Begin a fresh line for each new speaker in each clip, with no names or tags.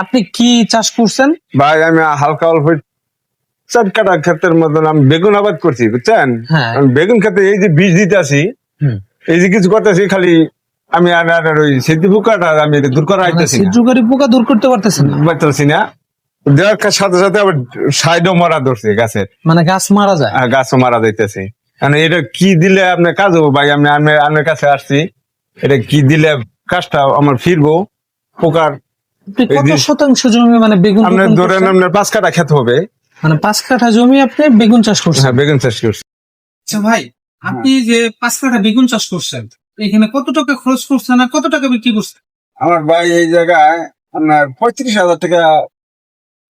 আপনি কি চাষ করছেন?
ভাই আমি হালকা অল্প চার কাটা ক্ষেতের মতন আমি বেগুন আবাদ করছি বুঝছেন?
হ্যাঁ।
বেগুন খেতে এই যে বীজ দিতে আসি এই যে কিছু করতেছি খালি আমি আর আর ওই সেদ্ধি পোকাটা আমি দূর করা আইতেছি না।
পোকা দূর করতে পারতেছেন
পারতেছি না। দেওয়ার সাথে সাথে আবার সাইডও মারা ধরছে গাছের।
মানে গাছ মারা যায়।
গাছও মারা যাইতেছে। মানে এটা কি দিলে আপনার কাজ হব? ভাই আমি আমি আপনার কাছে আসছি। এটা কি দিলে কাজটা আমার ফিরবো? পোকার
কত শতাংশ জমি মানে বেগুন
আপনার ধরেন আপনার পাঁচ কাটা খেতে হবে।
মানে পাঁচ কাঠা জমি আপনি বেগুন চাষ করছেন।
হ্যাঁ বেগুন চাষ করছি।
আচ্ছা ভাই আপনি যে পাঁচ কাঠা বেগুন চাষ করছেন এখানে কত টাকা খরচ করছেন আর কত টাকা বিক্রি করছেন?
আমার ভাই এই জায়গায় আপনার পঁয়ত্রিশ হাজার টাকা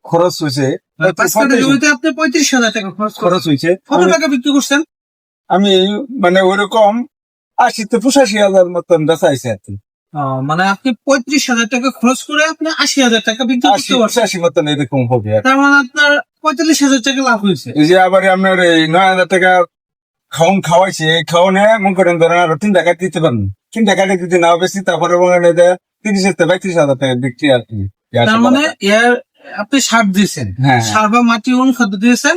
খরচ হয়েছে।
মানে পাঁচ কাঠা জমিতে আপনি পঁয়ত্রিশ হাজার টাকা খরচ
খরচ হয়েছে।
কত
আমি-
টাকা বিক্রি করছেন?
আমি মানে ওরকম আশি থেকে পঁচাশি হাজার মতন বেচাইছে আর কি।
মানে আপনি পঁয়ত্রিশ হাজার টাকা খরচ করে আপনি আশি হাজার টাকা বিক্রি করতে পারছেন।
পঁচাশি মতন এরকম হবে
তার মানে আপনার পঁয়তাল্লিশ হাজার টাকা লাভ হয়েছে।
এই যে আবার আপনার এই নয় হাজার টাকা খাওন খাওয়াইছে এই খাওয়ানে মনে করেন ধরেন আরও তিন টাকা দিতে পারেন তিন টাকা যদি নাও বেশি তারপরে মনে যে তিরিশ থেকে পঁয়ত্রিশ হাজার টাকা বিক্রি আর কি।
তার মানে এর আপনি সার দিয়েছেন।
হ্যাঁ।
সার বা মাটি অনুখাদ্য দিয়েছেন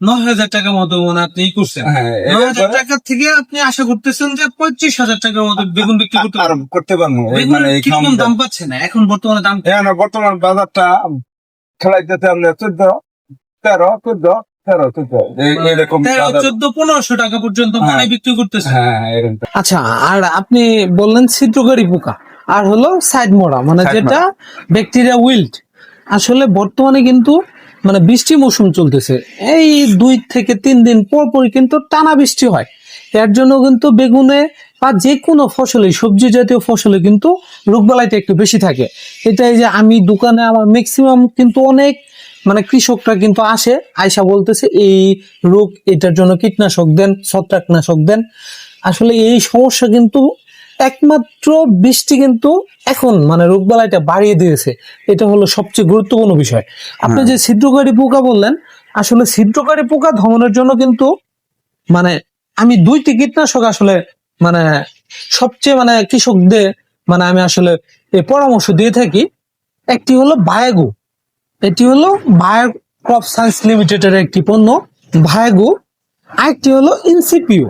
নয় হাজার টাকা মতো মানে আপনি করছেন।
হ্যাঁ
নয় হাজার টাকা থেকে আপনি আশা করতেছেন যে পঁয়ত্রিশ হাজার টাকার মতো বেগুন বিক্রি করতে
আর
পারবেন
করতে পারব মানে
কীরকম দাম পাচ্ছে না এখন বর্তমানে দাম
হ্যাঁ না, বর্তমান বাজারটা খেলাইতেছে আপনার চোদ্দ তেরো চোদ্দ তেরো চোদ্দ
তেরো চোদ্দ পনেরোশো টাকা পর্যন্ত
হ্যাঁ।
মানে বিক্রি করতেছে আচ্ছা আর আপনি বললেন ছিদ্রকারী পোকা আর হলো সাইড মোড়া মানে যেটা ব্যাকটেরিয়া উইল্ড আসলে বর্তমানে কিন্তু মানে বৃষ্টি মৌসুম চলতেছে। এই দুই থেকে তিন দিন পর পর কিন্তু টানা বৃষ্টি হয়। এর জন্য কিন্তু বেগুনে বা যে কোনো ফসলে, সবজি জাতীয় ফসলে কিন্তু রোগবালাইটা একটু বেশি থাকে। এটাই যে আমি দোকানে আমার ম্যাক্সিমাম কিন্তু অনেক মানে কৃষকরা কিন্তু আসে আয়সা বলতেছে, এই রোগ এটার জন্য কীটনাশক দেন, ছত্রাকনাশক দেন। আসলে এই সমস্যা কিন্তু একমাত্র বৃষ্টি কিন্তু এখন মানে রোগবালাইটা বাড়িয়ে দিয়েছে। এটা হলো সবচেয়ে গুরুত্বপূর্ণ বিষয়। আপনি যে ছিদ্রকারী পোকা বললেন আসলে ছিদ্রকারী পোকা দমনের জন্য কিন্তু মানে আমি দুইটি কীটনাশক আসলে মানে সবচেয়ে মানে কৃষকদের মানে আমি আসলে এই পরামর্শ দিয়ে থাকি। একটি হলো বায়াগু। এটি হলো বায়ো ক্রপ সায়েন্স লিমিটেডের একটি পণ্য ভায়াগু আরেকটি হলো ইনসিপিও।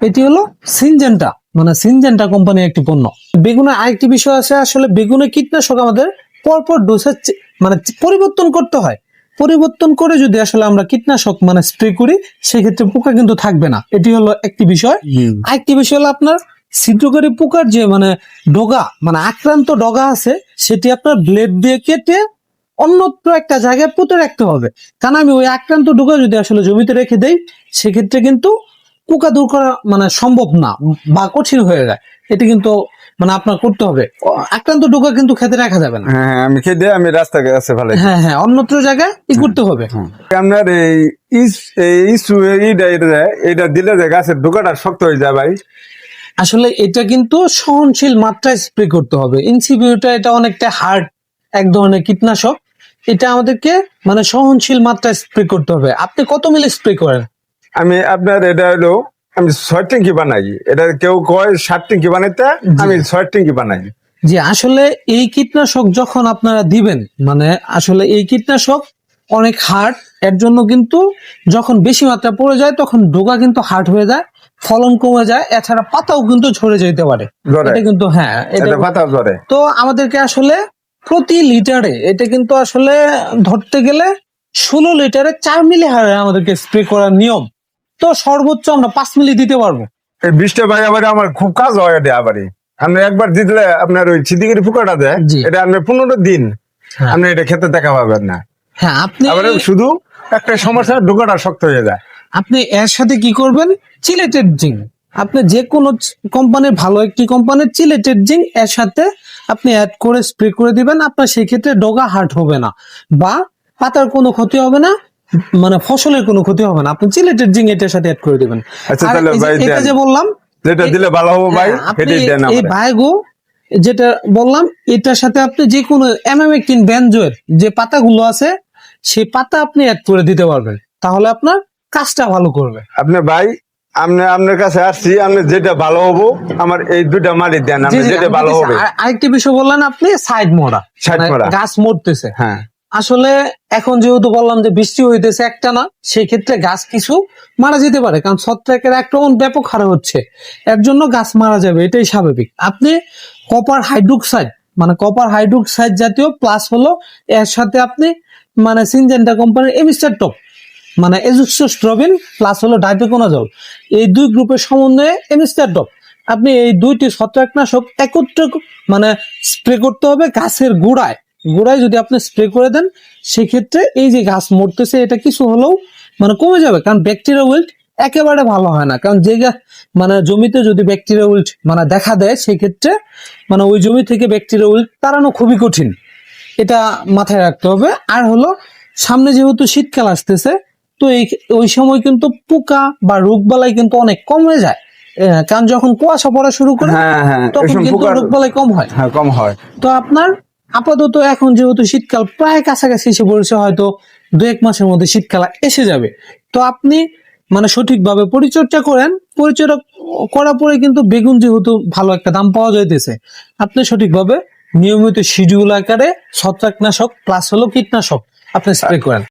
এটি হলো সিনজেন্টা। মানে সিনজেন্টা কোম্পানির একটি পণ্য। বেগুনের আরেকটি বিষয় আছে আসলে বেগুনের কীটনাশক আমাদের পরপর ডোসের মানে পরিবর্তন করতে হয়। পরিবর্তন করে যদি আসলে আমরা কীটনাশক মানে স্প্রে করি সেক্ষেত্রে পোকা কিন্তু থাকবে না। এটি হলো একটি বিষয়। আরেকটি বিষয় হলো আপনার ছিদ্রকারী পোকার যে মানে ডগা মানে আক্রান্ত ডগা আছে সেটি আপনার ব্লেড দিয়ে কেটে অন্যত্র একটা জায়গায় পুঁতে রাখতে হবে। কারণ আমি ওই আক্রান্ত ডগা যদি আসলে জমিতে রেখে দেই সেক্ষেত্রে কিন্তু পোকা দূর করা মানে সম্ভব না বা কঠিন হয়ে যায়। এটা কিন্তু মানে আপনার করতে হবে। আক্রান্ত ডোকা কিন্তু খেতে রাখা যাবে না।
হ্যাঁ হ্যাঁ, আমি দিয়ে আমি রাস্তা আছে ভালো
হ্যাঁ হ্যাঁ অন্যত্র জায়গায় ই করতে হবে।
আপনার এই ইস- ইস্যু এইটা এটা এটা দিলে যে গাছের ডোকাটা শক্ত হয়ে যায় ভাই।
আসলে এটা কিন্তু সহনশীল মাত্রায় স্প্রে করতে হবে। ইনসিবিউটা এটা অনেকটা হার্ড এক ধরনের কীটনাশক। এটা আমাদেরকে মানে সহনশীল মাত্রায় স্প্রে করতে হবে। আপনি কত মিলে স্প্রে করেন?
আমি আপনার এটা হলো আমি ছয় ট্যাঙ্কি বানাই। এটা কেউ কয় সাত ট্যাঙ্কি বানাইতে আমি ছয় ট্যাঙ্কি বানাই।
যে আসলে এই কীটনাশক যখন আপনারা দিবেন মানে আসলে এই কীটনাশক অনেক হার্ড এর জন্য কিন্তু যখন বেশি মাত্রা পড়ে যায় তখন ডোকা কিন্তু হার্ড হয়ে যায় ফলন কমে যায় এছাড়া পাতাও কিন্তু ঝরে যেতে পারে। এটা কিন্তু হ্যাঁ এটা
এটা পাতা জ্বরে
তো আমাদেরকে আসলে প্রতি লিটারে এটা কিন্তু আসলে ধরতে গেলে ষোলো লিটারে চার মিলি হারে আমাদেরকে স্প্রে করার নিয়ম। তো সর্বোচ্চ আমরা পাঁচ মিলি দিতে পারব।
এই বৃষ্টি ভাই আবার আমার খুব কাজ হয় এটা আবারই আপনি একবার দিলে আপনার ওই ছিদিগিরি ফুকাটা দেয় এটা আপনি পনেরো দিন
হ্যাঁ।
আপনি এটা খেতে দেখা পাবেন না।
হ্যাঁ আপনি
আবার শুধু একটা সমস্যা ডোকাটা শক্ত হয়ে যায়।
আপনি এর সাথে কি করবেন? চিলেটেড জিঙ্ক আপনি যে কোনো কোম্পানির ভালো একটি কোম্পানির চিলেটেড জিঙ্ক এর সাথে আপনি অ্যাড করে স্প্রে করে দিবেন। আপনার সেই ক্ষেত্রে ডগা হার্ট হবে না বা পাতার কোনো ক্ষতি হবে না। মানে ফসলের কোনো ক্ষতি হবে না। আপনি জিঙ্ক এটার সাথে অ্যাড করে দিবেন।
আচ্ছা, তাহলে ভাই
এটা যে বললাম
যেটা দিলে ভালো হবে ভাই
হ্যাঁ,
সেটাই দেন
এই। বায়োগো যেটা বললাম এটার সাথে আপনি যে কোনো এমামেকটিন ব্যানজোয়ের যে পাতাগুলো আছে সেই পাতা আপনি অ্যাড করে দিতে পারবেন। তাহলে আপনার কাজটা ভালো করবে।
আপনি ভাই আপনি আপনার কাছে আসছি আপনি যেটা ভালো হব আমার এই দুটা মাটি দেন
জি,
আপনি যেটা ভালো হবে।
আর- আরেকটি বিষয় বললেন আপনি সাইড মোড়া।
Side
মানে
মোড়া।
গাছ মরতেছে।
হ্যাঁ।
আসলে এখন যেহেতু বললাম যে বৃষ্টি হইতেছে একটা না সেই ক্ষেত্রে গাছ কিছু মারা যেতে পারে, কারণ ছত্রাকের আক্রমণ ব্যাপক হারে হচ্ছে। এর জন্য গাছ মারা যাবে, এটাই স্বাভাবিক। আপনি কপার হাইড্রোক্সাইড মানে কপার হাইড্রোক্সাইড জাতীয় প্লাস হলো, এর সাথে আপনি মানে সিনজেন্টা কোম্পানির এমিস্টার টপ মানে এজুক্সোস্ট্রবিন প্লাস হলো ডাইপেকোনাজল এই দুই গ্রুপের সমন্বয়ে এমিস্টার টপ আপনি এই দুইটি ছত্রাকনাশক একত্রে মানে স্প্রে করতে হবে গাছের গোড়ায়। গোড়ায় যদি আপনি স্প্রে করে দেন সেক্ষেত্রে এই যে গাছ মরতেছে এটা কিছু হলেও মানে কমে যাবে। কারণ ব্যাকটেরিয়া উইল্ট একেবারে ভালো হয় না। কারণ যে মানে জমিতে যদি ব্যাকটেরিয়া উইল্ট মানে দেখা দেয় সেক্ষেত্রে মানে ওই জমি থেকে ব্যাকটেরিয়া উইল্ট তাড়ানো খুবই কঠিন। এটা মাথায় রাখতে হবে। আর হলো সামনে যেহেতু শীতকাল আসতেছে তো এই ওই সময় কিন্তু পোকা বা রোগবালাই কিন্তু অনেক কম হয়ে যায়। কারণ যখন কুয়াশা পড়া শুরু করে
হ্যাঁ হ্যাঁ
তখন কিন্তু রোগবালাই কম হয়।
হ্যাঁ কম হয়।
তো আপনার আপাতত এখন যেহেতু শীতকাল প্রায় কাছাকাছি এসে পড়েছে, হয়তো দু এক মাসের মধ্যে শীতকাল এসে যাবে। তো আপনি মানে সঠিকভাবে পরিচর্যা করেন। পরিচর্যা করার পরে কিন্তু বেগুন যেহেতু ভালো একটা দাম পাওয়া যাইতেছে, আপনি সঠিকভাবে নিয়মিত শিডিউল আকারে ছত্রাকনাশক প্লাস হলো কীটনাশক আপনি স্প্রে করেন।